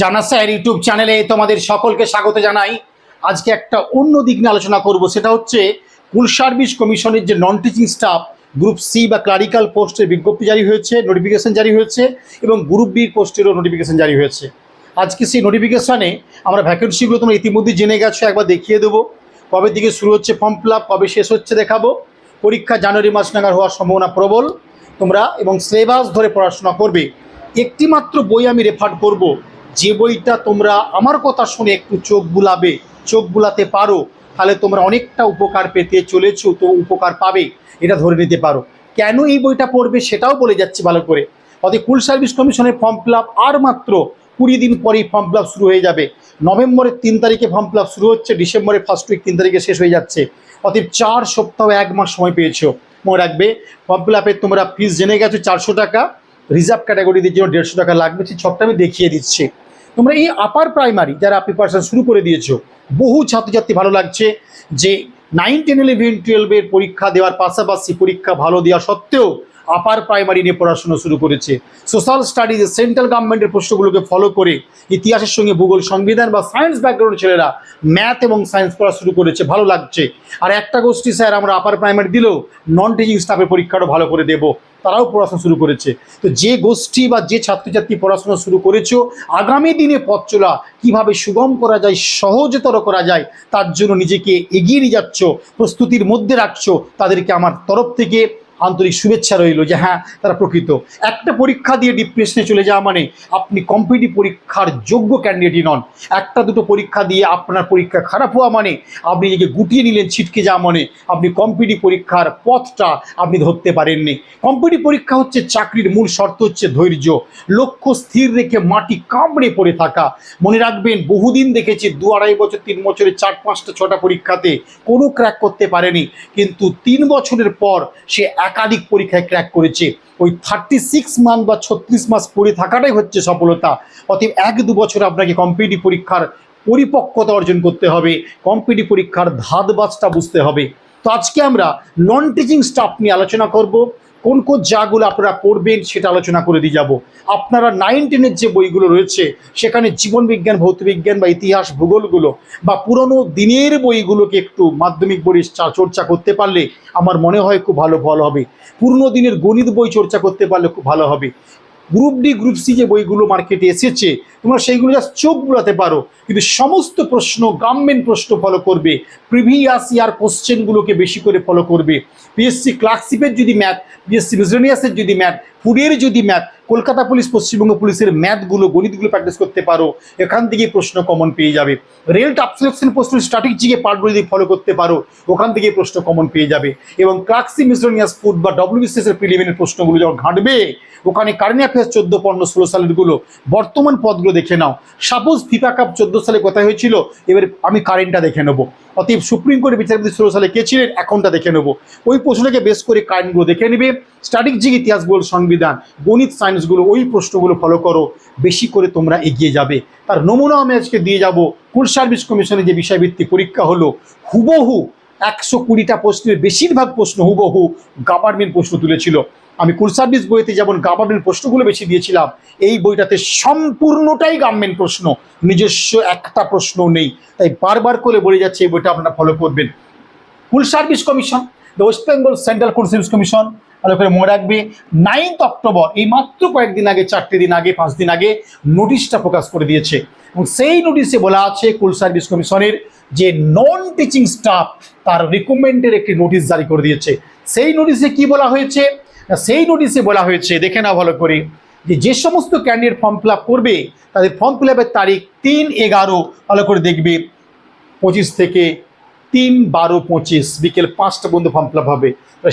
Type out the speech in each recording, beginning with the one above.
জানা sir YouTube চ্যানেলে তোমাদের সকলকে স্বাগত জানাই। আজকে একটা অন্য দিক নিয়ে আলোচনা করব, সেটা হচ্ছে স্কুল সার্ভিস কমিশনের যে non teaching staff group C বা ক্লারিক্যাল পোস্টের বিজ্ঞপ্তি জারি হয়েছে নোটিফিকেশন জারি হয়েছে এবং গ্রুপ বির পোস্টেরও নোটিফিকেশন জারি হয়েছে। আজকে সেই নোটিফিকেশানে আমরা ভ্যাকেন্সিগুলো তোমরা ইতিমধ্যে জেনে গেছো, একবার দেখিয়ে দেবো। কবে থেকে শুরু হচ্ছে ফর্ম ফিল কবে শেষ হচ্ছে দেখাবো। পরীক্ষা জানুয়ারি মাস নাগাদ হওয়ার সম্ভাবনা প্রবল তোমরা এবং সিলেবাস ধরে পড়াশোনা করবে। একটি মাত্র বই আমি রেফার করব যে বইটা তোমরা আমার কথা শুনে একটু চোখ বুলাবে, চোখ বুলাতে পারো, তাহলে তোমরা অনেকটা উপকার পেতে চলেছো, তো উপকার পাবে, এটা ধরে নিতে পারো। কেন এই বইটা পড়বে সেটাও বলে যাচ্ছি ভালো করে। অতএব কুল সার্ভিস কমিশনের ফর্ম ফিল আপ আর মাত্র কুড়ি দিন পরেই ফর্ম ফিল শুরু হয়ে যাবে। নভেম্বরের তিন তারিখে ফর্ম ফিল শুরু হচ্ছে, ডিসেম্বরের ফার্স্ট উইক তিন তারিখে শেষ হয়ে যাচ্ছে। অতএব চার সপ্তাহ, এক মাস সময় পেয়েছ। মনে রাখবে, ফর্ম ফিল তোমরা ফিস জেনে গেছো চারশো টাকা রিজার্ভ ক্যাটাগরিদের জন্য দেড়শো টাকা লাগবে, সেই সবটা আমি দেখিয়ে দিচ্ছি। তোমরা এই আপার প্রাইমারি যারা প্রিপারেশন শুরু করে দিয়েছ, বহু ছাত্রছাত্রী ভালো লাগছে যে নাইন টেন ইলেভেন টুয়েলভের পরীক্ষা দেওয়ার পাশাপাশি পরীক্ষা ভালো দেওয়া সত্ত্বেও আপার প্রাইমারি নিয়ে পড়াশোনা শুরু করেছে। সোশ্যাল স্টাডিজে সেন্ট্রাল গভর্নমেন্টের প্রশ্নগুলোকে ফলো করে ইতিহাসের সঙ্গে ভূগোল, সংবিধান বা সায়েন্স ব্যাকগ্রাউন্ড ছেলেরা ম্যাথ এবং সায়েন্স পড়া শুরু করেছে, ভালো লাগছে। আর একটা গোষ্ঠী স্যার আমরা আপার প্রাইমারি দিলেও নন টিচিং স্টাফের পরীক্ষাটা ভালো করে দেবো। তারাও পড়াশোনা শুরু করেছে। তো যে গোষ্ঠী বা যে ছাত্রছাত্রী পড়াশোনা শুরু করেছ, আগামী দিনে পথ চলা কীভাবে সুগম করা যায়, সহজতর করা যায়, তার জন্য নিজেকে এগিয়ে নিয়ে যাচ্ছ, প্রস্তুতির মধ্যে রাখছো, তাদেরকে আমার তরফ থেকে আন্তরিক শুভেচ্ছা রইল যে হ্যাঁ তারা প্রকৃত। একটা পরীক্ষা দিয়ে ডিপ্রেশনে চলে যাওয়া মানে আপনি কম্পিটিভ পরীক্ষার যোগ্য ক্যান্ডিডেটই নন। একটা দুটো পরীক্ষা দিয়ে আপনার পরীক্ষা খারাপ হওয়া মানে আপনি নিজেকে গুটিয়ে নিলেন ছিটকে যাওয়া মানে আপনি কম্পিটিভ পরীক্ষার পথটা আপনি ধরতে পারেননি। কম্পিটিভ পরীক্ষা হচ্ছে চাকরির মূল শর্ত হচ্ছে ধৈর্য। লক্ষ্য স্থির রেখে মাটি কামড়ে পড়ে থাকা। মনে রাখবেন, বহুদিন দেখেছি দু আড়াই বছর, তিন বছরের চার, পাঁচটা, ছটা পরীক্ষাতে কোনো ক্র্যাক করতে পারেনি। কিন্তু তিন বছরের পর সে একাধিক পরীক্ষায় ক্র্যাক করেছে। ওই থার্টি সিক্স মান্থ বা ছত্রিশ মাস পড়ে থাকাটাই হচ্ছে সফলতা। অতএব এক দু বছর আপনাকে কম্পিটিভ পরীক্ষার পরিপক্কতা অর্জন করতে হবে। কম্পিটিভ পরীক্ষার ধাঁধবাজটা বুঝতে হবে। তো আজকে আমরা নন টিচিং স্টাফ নিয়ে আলোচনা করব। কোন কোন যাগুলো আপনারা পড়বেন সেটা আলোচনা করে দিয়ে যাব। আপনারা নাইন টেনের যে বইগুলো রয়েছে, সেখানে জীবনবিজ্ঞান ভৌতবিজ্ঞান বা ইতিহাস ভূগোলগুলো বা পুরনো দিনের বইগুলোকে একটু মাধ্যমিক বই চর্চা করতে পারলে আমার মনে হয় খুব ভালো ফল হবে। পুরনো দিনের গণিত বই চর্চা করতে পারলে খুব ভালো হবে। গ্রুপ ডি, গ্রুপ সি যে বইগুলো মার্কেটে এসেছে, তোমরা সেইগুলো জাস্ট চোখ বুলাতে পারো। কিন্তু সমস্ত প্রশ্ন গভর্নমেন্ট প্রশ্ন ফলো করবে। প্রিভিয়াস ইয়ার কোশ্চেনগুলোকে বেশি করে ফলো করবে। বিএসসি ক্লার্কশিপের যদি ম্যাথ বিএসসি মিজলেনিয়াসের যদি ম্যাথ ফুডের যদি ম্যাথ কলকাতা পুলিশ, পশ্চিমবঙ্গ পুলিশের ম্যাথগুলো, গণিতগুলো প্র্যাকটিস করতে পারো, এখান থেকে প্রশ্ন কমন পেয়ে যাবে। রেল টাপ সিলেকশন প্রশ্ন স্ট্র্যাটেজিকে পার্টগুলো যদি ফলো করতে পারো, ওখান থেকে প্রশ্ন কমন পেয়ে যাবে। এবং ক্লার্কসি মিসলেনিয়াস ফুড বা ডব্লিউবিসিএস এর প্রিলিমিনারি প্রশ্নগুলো যখন ঘাঁটবে, ওখানে কারেন্ট অ্যাফেয়ার্স চোদ্দ, পনেরো, ষোলো সালেরগুলো বর্তমান পদগুলো দেখে নাও। সাপোজ ফিফা কাপ চোদ্দ সালে কোথায় হয়েছিল? এবার আমি কারেন্টটা দেখে নেব। অতএব সুপ্রিম কোর্টের বিচারপতি ষোলো সালে কে ছিলেন? এখনটা দেখে নেব। ওই প্রশ্নটাকে বেস করে কারেন্টগুলো দেখে নেবে। স্ট্র্যাটেজিক ইতিহাস বল সংবিধান, গণিত সায়েন্সগুলো, ওই প্রশ্নগুলো ফলো করো। বেশি করে তোমরা এগিয়ে যাবে। তার নমুনা আমি আজকে দিয়ে যাব কুল সার্ভিস কমিশনের যে বিষয়ভিত্তিক পরীক্ষা হলো। হুবহু একশো কুড়িটা প্রশ্নের বেশিরভাগ প্রশ্ন হুবহু গভর্নমেন্ট প্রশ্ন তুলেছিল। আমি কুল সার্ভিস বইতে যেমন গভর্নমেন্ট প্রশ্নগুলো বেশি দিয়েছিলাম, এই বইটাতে সম্পূর্ণটাই গভর্নমেন্ট প্রশ্ন, নিজস্ব একটা প্রশ্ন নেই। তাই বারবার করে বলে যাচ্ছে এই বইটা আপনারা ফলো করবেন। School service commission the West Bengal central school service commission ভালো করে মনে রাখবে নাইন্থ অক্টোবর এই মাত্র কয়েকদিন আগে, চারটে দিন আগে, পাঁচ দিন আগে নোটিশটা প্রকাশ করে দিয়েছে। এবং সেই নোটিশে বলা আছে কুল সার্ভিস কমিশনের যে নন টিচিং স্টাফ তার রিকমেন্ডের একটি নোটিশ জারি করে দিয়েছে। সেই নোটিশে কি বলা হয়েছে? সেই নোটিশে বলা হয়েছে, দেখে না ভালো করে, যে যে সমস্ত ক্যান্ডিডেট ফর্ম ফিল করবে, তাদের ফর্ম ফিল তারিখ তিন এগারো, ভালো করে দেখবে, পঁচিশ থেকে তিন বারো পঁচিশ, বিকেল পাঁচটা পর্যন্ত ফর্ম ফিল আপ হবে।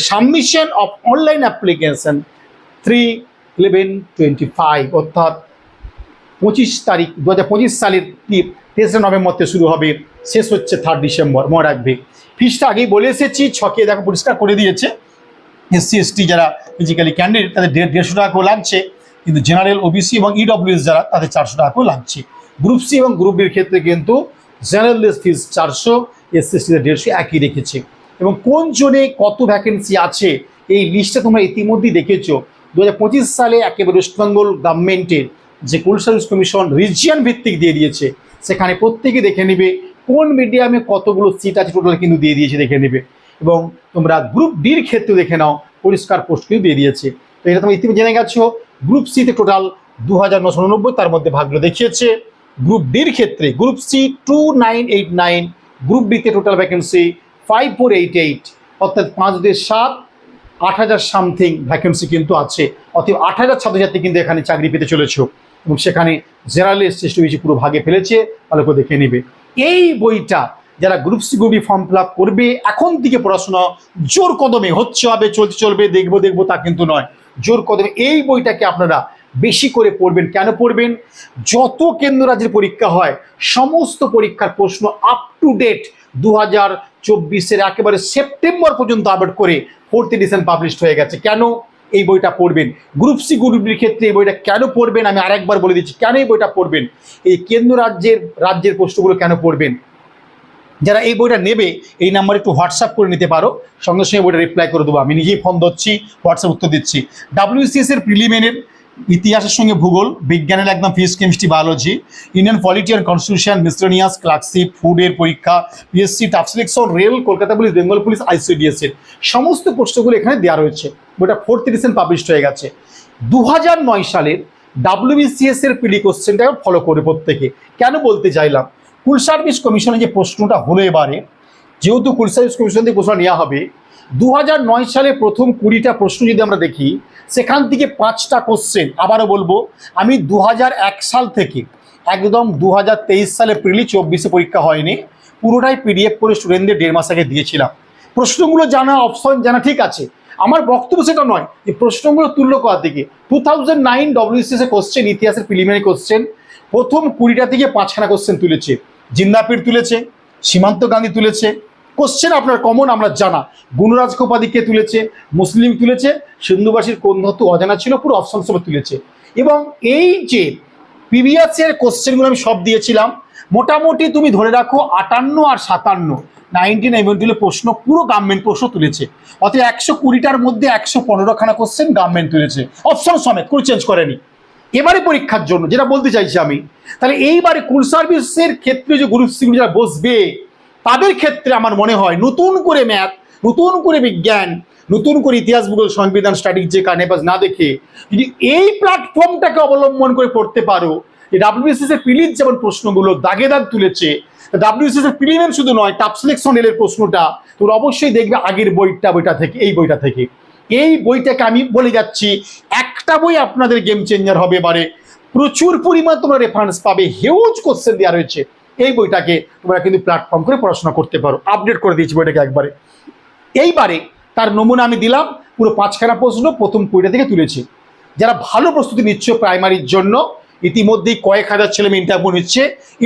Submission of online application three eleven twenty five অর্থাৎ পঁচিশ তারিখ, দু হাজার পঁচিশ সালের তেসরা নভেম্বর থেকে শুরু হবে, শেষ হচ্ছে থার্ড ডিসেম্বর মনে রাখবে। ফিসটা আগেই বলে এসেছি, ছকে দেখো পরিষ্কার করে দিয়েছে। এসসি এসটি যারা ফিজিক্যালি ক্যান্ডিডেট তাদের দেড়- দেড়শো টাকা করে লাগছে। কিন্তু জেনারেল ওবিসি এবং ইডব্লিউএস যারা, তাদের চারশো টাকা করে লাগছে। গ্রুপ সি এবং গ্রুপ বির ক্ষেত্রে কিন্তু জেনারেল ফিজ চারশো এসসি এসটিদের দেড়শো একই রেখেছে। এবং কোন জোনে কত ভ্যাকেন্সি আছে, এই লিস্টটা তোমরা ইতিমধ্যেই দেখেছ। দু হাজার পঁচিশ সালে একেবারে ওয়েস্টবেঙ্গল গভর্নমেন্টের যে কুল সার্ভিস কমিশন রিজিয়ন ভিত্তিক দিয়ে দিয়েছে, সেখানে প্রত্যেকে দেখে নেবে কোন মিডিয়ামে কতগুলো সিট আছে টোটাল কিন্তু দিয়ে দিয়েছে, দেখে নেবে। এবং তোমরা গ্রুপ ডির ক্ষেত্রে দেখে নাও, পরিষ্কার পোস্ট কিন্তু দিয়ে দিয়েছে। তো এটা তোমরা ইতিমধ্যে জেনে গেছো গ্রুপ সিতে টোটাল দু হাজার নশো উননব্বই তার মধ্যে ভাগগুলো দেখিয়েছে। গ্রুপ ডির ক্ষেত্রে group C two nine eight nine group ডিতে total vacancy five four eight eight অর্থাৎ পাঁচ দুই সাত, আট হাজার সামথিং ভ্যাকেন্সি কিন্তু আছে। অর্থাৎ আট হাজার ছাত্রছাত্রী কিন্তু এখানে চাকরি পেতে চলেছ। এবং সেখানে জেনারেলিস্ট সৃষ্টি হয়েছে, পুরো ভাগে ফেলেছে করে দেখে নেবে। এই বইটা যারা group C group D form fill করবে, এখন থেকে পড়াশোনা জোর কদমে হচ্ছে, হবে, চলতে চলবে, দেখব দেখব, তা কিন্তু নয়। জোর কদমে এই বইটাকে আপনারা বেশি করে পড়বেন। কেন পড়বেন? যত কেন্দ্র রাজ্যের পরীক্ষা হয়, সমস্ত পরীক্ষার প্রশ্ন আপ টু ডেট দু হাজার চব্বিশের একেবারে সেপ্টেম্বর পর্যন্ত আপডেট করে ফোর্থ এডিশন পাবলিশড হয়ে গেছে। কেন এই বইটা পড়বেন? গ্রুপ সি গ্রুপের ক্ষেত্রে এই বইটা কেন পড়বেন? আমি আরেকবার বলে দিচ্ছি, কেন এই বইটা পড়বেন? এই কেন্দ্র রাজ্যের রাজ্যের প্রশ্নগুলো কেন পড়বেন? যারা এই বইটা নেবে, এই নাম্বারে একটু হোয়াটসঅ্যাপ করে নিতে পারো। সঙ্গে সঙ্গে বইটা রিপ্লাই করে দেবো। আমি নিজেই ফোন ধরছি হোয়াটসঅ্যাপ উত্তর দিচ্ছি। ডাব্লিউসিএস এর প্রিলিমিনের ইতিহাসের সঙ্গে ভূগোল, বিজ্ঞানের একদম physics chemistry biology Indian polity and constitution miscellaneous clerkship ফুডের পরীক্ষা PSC staff selection rail Kolkata police Bengal police ICDS এর। সমস্ত প্রশ্নগুলো এখানে দেওয়া রয়েছে। বইটা ফোর্থ এডিশন পাবলিশ হয়ে গেছে। দু সালের ডাব্লিউবিসিএস এর পিডি কোশ্চেনটাকে ফলো করে প্রত্যেকে। কেন বলতে চাইলাম? কুল সার্ভিস কমিশনে যে প্রশ্নটা হলো এবারে, যেহেতু কুল সার্ভিস কমিশন থেকে প্রশ্ন নেওয়া হবে দু সালে প্রথম কুড়িটা প্রশ্ন যদি আমরা দেখি, সেখান থেকে পাঁচটা কোশ্চেন আবারও বলব, আমি দু সাল থেকে, একদম দু হাজার তেইশ সালে প্রিলি চব্বিশে পরীক্ষা হয়নি, পুরোটাই পিডিএফ করে স্টুডেন্টদের দেড় মাস আগে দিয়েছিলাম। প্রশ্নগুলো জানা অপশন জানা ঠিক আছে, আমার বক্তব্য সেটা নয়, যে প্রশ্নগুলো তুললো কোথা থেকে two thousand nine WCS question ইতিহাসের প্রিলিমিনারি কোশ্চেন প্রথম কুড়িটা থেকে পাঁচখানা কোশ্চেন তুলেছে। জিন্দাপীর তুলেছে, সীমান্ত গান্ধী তুলেছে। কোশ্চেন আপনার কমন আমরা জানা। গুণরাজ কোপাদি কে তুলেছে? মুসলিম তুলেছে। সিন্ধুবাসীর কোন ধাতু অজানা ছিল? পুরো অপশন হিসেবে তুলেছে। এবং এই যে প্রিভিয়াস এর কোশ্চেনগুলো আমি সব দিয়েছিলাম, মোটামুটি তুমি ধরে রাখো আটান্ন আর সাতান্ন। নাইনটিন এভেন্টুলে প্রশ্ন, পুরো গভর্নমেন্ট প্রশ্ন তুলেছে। অর্থাৎ একশো কুড়িটার মধ্যে একশো পনেরোখানা কোশ্চেন গভর্নমেন্ট তুলেছে। অপশন সমেত, কোনো চেঞ্জ করেনি। এবারে পরীক্ষার জন্য, যেটা বলতে চাইছি আমি, তাহলে এইবারে কুল সার্ভিসের ক্ষেত্রে যে গ্রুপ সি যারা বসবে, তাদের ক্ষেত্রে আমার মনে হয় নতুন করে ম্যাথ, নতুন করে বিজ্ঞান, নতুন করে ইতিহাস, ভূগোল, সংবিধান স্টাডিজ যে কানেপাস না দেখে, যদি এই প্ল্যাটফর্মটাকে অবলম্বন করে পড়তে পারো, যে ডাব্লিউবিসিএস এর পিলির যেমন প্রশ্নগুলো দাগে দাগ তুলেছে ডাব্লিউবিসিএস এর প্রিলিমিনারি শুধু নয় টাপ সিলেকশন এর প্রশ্নটা তোমরা অবশ্যই দেখবে আগের বইটা বইটা থেকে, এই বইটা থেকে। এই বইটাকে আমি বলে যাচ্ছি, একটা বই আপনাদের গেম চেঞ্জার হবে এবারে। প্রচুর পরিমাণ তোমরা রেফারেন্স পাবে হিউজ কোশ্চেন দেওয়া রয়েছে। এই বইটাকে তোমরা কিন্তু প্ল্যাটফর্ম করে পড়াশোনা করতে পারো। আপডেট করে দিয়েছি বইটাকে একবারে। এইবারে তার নমুনা আমি দিলাম, পুরো পাঁচখানা প্রশ্ন প্রথম কুড়িটা থেকে তুলেছি। যারা ভালো প্রস্তুতি নিচ্ছ প্রাইমারির জন্য, ইতিমধ্যেই কয়েক হাজার ছেলে মেয়ে ইন্টারভিউ নিচ্ছে।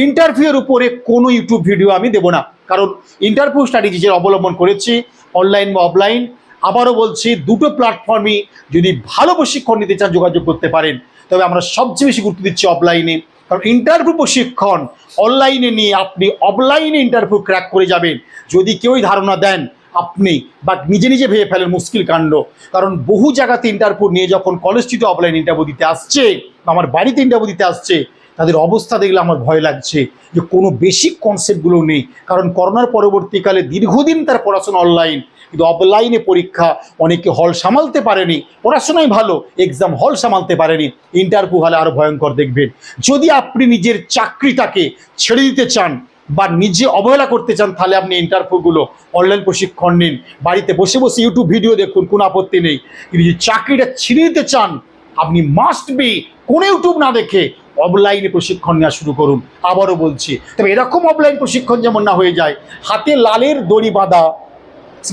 ইন্টারভিউয়ের উপরে কোনো ইউটিউব ভিডিও আমি দেবো না। কারণ ইন্টারভিউ স্ট্র্যাটেজি যে অবলম্বন করেছি অনলাইন বা অফলাইন আবারও বলছি, দুটো প্ল্যাটফর্মই যদি ভালো প্রশিক্ষণ নিতে চান যোগাযোগ করতে পারেন। তবে আমরা সবচেয়ে বেশি গুরুত্ব দিচ্ছি অফলাইনে কারণ ইন্টারভিউ প্রশিক্ষণ অনলাইনে নিয়ে আপনি অফলাইনে ইন্টারভিউ ক্র্যাক করে যাবেন। যদি কেউই ধারণা দেন আপনি, বা নিজে নিজে ভেবে ফেলেন মুশকিল কাণ্ড। কারণ বহু জায়গাতে ইন্টারভিউ নিয়ে যখন কলেজ অফলাইন ইন্টারভিউ দিতে আসছে আমার বাড়িতে ইন্টারভিউ দিতে আসছে তাদের অবস্থা দেখলে আমার ভয় লাগছে যে কোনো বেসিক কনসেপ্টগুলো নেই। কারণ করোনার পরবর্তীকালে দীর্ঘদিন তার পড়াশোনা অনলাইন কিন্তু অফলাইনে পরীক্ষা অনেকে হল সামালতে পারেনি। পড়াশোনাই ভালো এক্সাম হল সামালতে পারেনি। ইন্টারভিউ হলে আরও ভয়ঙ্কর দেখবেন। যদি আপনি নিজের চাকরিটাকে ছেড়ে দিতে চান বা নিজে অবহেলা করতে চান, তাহলে আপনি ইন্টারভিউগুলো অনলাইন প্রশিক্ষণ নিন। বাড়িতে বসে বসে ইউটিউব ভিডিও দেখুন, কোনো আপত্তি নেই। কিন্তু চাকরিটা ছিঁড়ে দিতে চান আপনি মাস্ট বি কোনো ইউটিউব না দেখে অফলাইনে প্রশিক্ষণ নেওয়া শুরু করুন। আবারও বলছি, তবে এরকম অফলাইন প্রশিক্ষণ যেমন না হয়ে যায়, হাতে লালের দড়ি বাঁধা,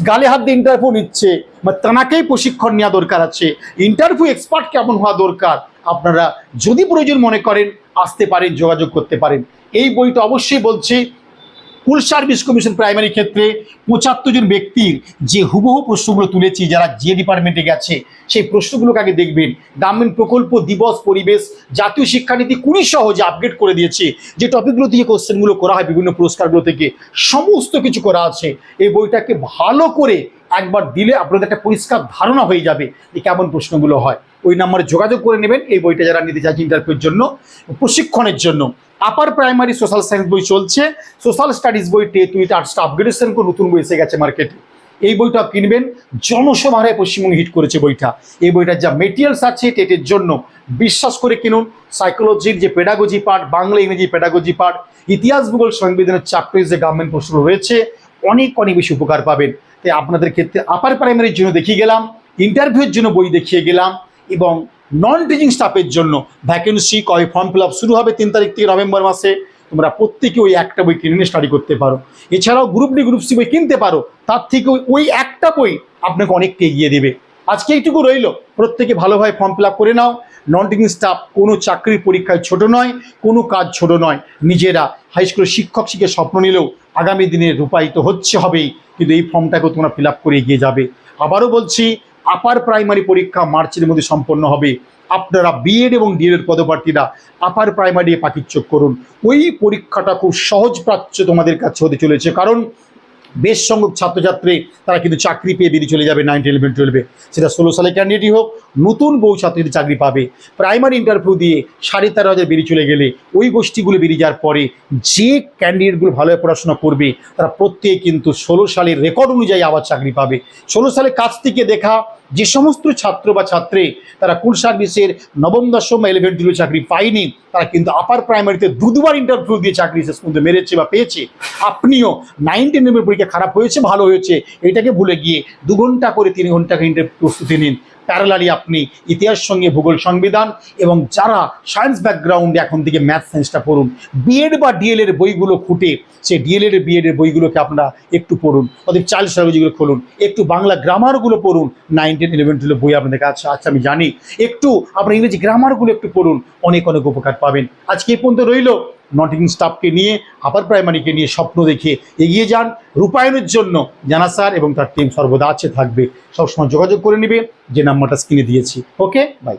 গালে হাত দিয়ে ইন্টারভিউ নিচ্ছে, বা তানাকেই প্রশিক্ষণ নেওয়া দরকার আছে ইন্টারভিউ এক্সপার্ট কেমন হওয়া দরকার, আপনারা যদি প্রয়োজন মনে করেন, আসতে পারেন, যোগাযোগ করতে পারেন। এই বইটা অবশ্যই বলছি কুল সার্ভিস কমিশন প্রাইমারি ক্ষেত্রে পঁচাত্তর জন ব্যক্তির যে হুবহু প্রশ্নগুলো তুলেছি, যারা যে ডিপার্টমেন্টে গেছে, সেই প্রশ্নগুলোকে আগে দেখবেন। গ্রামীণ প্রকল্প, দিবস, পরিবেশ, জাতীয় শিক্ষানীতি কুড়ি সহজে আপডেট করে দিয়েছে, যে টপিকগুলো থেকে কোশ্চেনগুলো করা হয় বিভিন্ন পুরস্কারগুলো থেকে, সমস্ত কিছু করা আছে। এই বইটাকে ভালো করে একবার দিলে আপনাদের একটা পরিষ্কার ধারণা হয়ে যাবে যে কেমন প্রশ্নগুলো হয়। ওই নাম্বারে যোগাযোগ করে নেবেন এই বইটা যারা নিতে চাইছে ইন্টারভিউর জন্য, প্রশিক্ষণের জন্য। আপার প্রাইমারি সোশ্যাল সায়েন্স বই চলছে। সোশ্যাল স্টাডিজ বই টে টুইট আর্টসটা আপগ্রেডেশন করে নতুন বই এসে গেছে মার্কেটে এই বইটা কিনবেন জনসভারে পশ্চিমবঙ্গে হিট করেছে বইটা। এই বইটার যা মেটেরিয়ালস আছে টেটের জন্য, বিশ্বাস করে কিনুন। সাইকোলজির যে পেডাগোজি পার্ট বাংলা, ইংরেজি পেডাগোজি পার্ট ইতিহাস ভূগোল সংবিধানের চ্যাপ্টার যে গভর্নমেন্ট প্রশ্ন রয়েছে, অনেক অনেক বেশি উপকার পাবেন। তাই আপনাদের ক্ষেত্রে আপার প্রাইমারির জন্য দেখিয়ে গেলাম ইন্টারভিউর জন্য বই দেখিয়ে গেলাম এবং নন টিচিং স্টাফের জন্য ভ্যাকেন্সি কয় ফর্ম ফিল আপ শুরু হবে তিন তারিখ থেকে নভেম্বর মাসে, তোমরা প্রত্যেকে ওই একটা বই কিনে স্টাডি করতে পারো। এছাড়াও গ্রুপ ডি গ্রুপ সি বই কিনতে পারো, তার থেকে ওই একটা বই আপনাকে অনেককে এগিয়ে দেবে। আজকে এইটুকু রইল। প্রত্যেকে ভালোভাবে ফর্ম ফিল করে নাও। নন টিচিং স্টাফ কোনো চাকরির পরীক্ষায় ছোট নয়, কোনো কাজ ছোট নয়। নিজেরা হাই স্কুলের শিক্ষক শিখে স্বপ্ন নিলেও আগামী দিনে রূপায়িত হচ্ছে হবেই, কিন্তু এই ফর্মটাকেও তোমরা ফিল করে এগিয়ে যাবে। আবারও বলছি আপার প্রাইমারি পরীক্ষা মার্চের মধ্যে সম্পন্ন হবে। আপনারা বিএড এবং ডিএড পদপ্রার্থীরা আপার প্রাইমারি পাখির চোখ করুন। ওই পরীক্ষাটা খুব সহজ প্রাচ্য তোমাদের কাছে হতে চলেছে, কারণ বেশ সংখ্যক ছাত্রছাত্রী, তারা কিন্তু চাকরি পেয়ে বেরিয়ে চলে যাবে নাইন ইলেভেন টুয়েলভে সেটা ষোলো সালের ক্যান্ডিডেটই হোক, নতুন বউ ছাত্রীদের চাকরি পাবে। প্রাইমারি ইন্টারভিউ দিয়ে সাড়ে তেরো হাজার বেরিয়ে চলে গেলে ওই গোষ্ঠীগুলো বেরিয়ে যাওয়ার পরে যে ক্যান্ডিডেটগুলো ভালোভাবে পড়াশোনা করবে, তারা প্রত্যেকে কিন্তু ষোলো সালের রেকর্ড অনুযায়ী আবার চাকরি পাবে। ষোলো সালে কাছ থেকে দেখা যে সমস্ত ছাত্র বা ছাত্রী তারা কুল সার্ভিসের নবম, দশম বা ইলেভেন টুয়েলভ চাকরি পায়নি, তারা কিন্তু আপার প্রাইমারিতে দু দুবার ইন্টারভিউ দিয়ে চাকরি শেষ পর্যন্ত মেরেছে বা পেয়েছে। আপনিও নাইনটিন নম্বর পরীক্ষা খারাপ হয়েছে, ভালো হয়েছে, এটাকে ভুলে গিয়ে দু ঘণ্টা করে তিন ঘণ্টা ইন্টারভিউ প্রস্তুতি নিন। প্যারালালি আপনি ইতিহাস সঙ্গে ভূগোল সংবিধান এবং যারা সায়েন্স ব্যাকগ্রাউন্ডে এখন থেকে ম্যাথ সায়েন্সটা পড়ুন বিএড বা ডিএল এর বইগুলো খুঁটে সেই ডিএলএড এর বিএড এর বইগুলোকে আপনারা একটু পড়ুন অর্থাৎ চাইল্ড সার্ভিসগুলো খুলুন, একটু বাংলা গ্রামারগুলো পড়ুন নাইন টেন ইলেভেন টুয়েলভ বই আপনাদের কাছে আচ্ছা আমি জানি, একটু আপনার ইংরেজি গ্রামারগুলো একটু পড়ুন, অনেক অনেক উপকার পাবেন। আজকে এই পর্যন্ত রইল নটিং স্টাফকে নিয়ে আপার প্রাইমারিকে নিয়ে স্বপ্ন দেখে এগিয়ে যান। রূপায়ণের জন্য জানা স্যার এবং তার টিম সর্বদা আছে, থাকবে। সবসময় যোগাযোগ করে নেবে। যে নাম্বারটা স্ক্রিনে দিয়েছি। Okay bye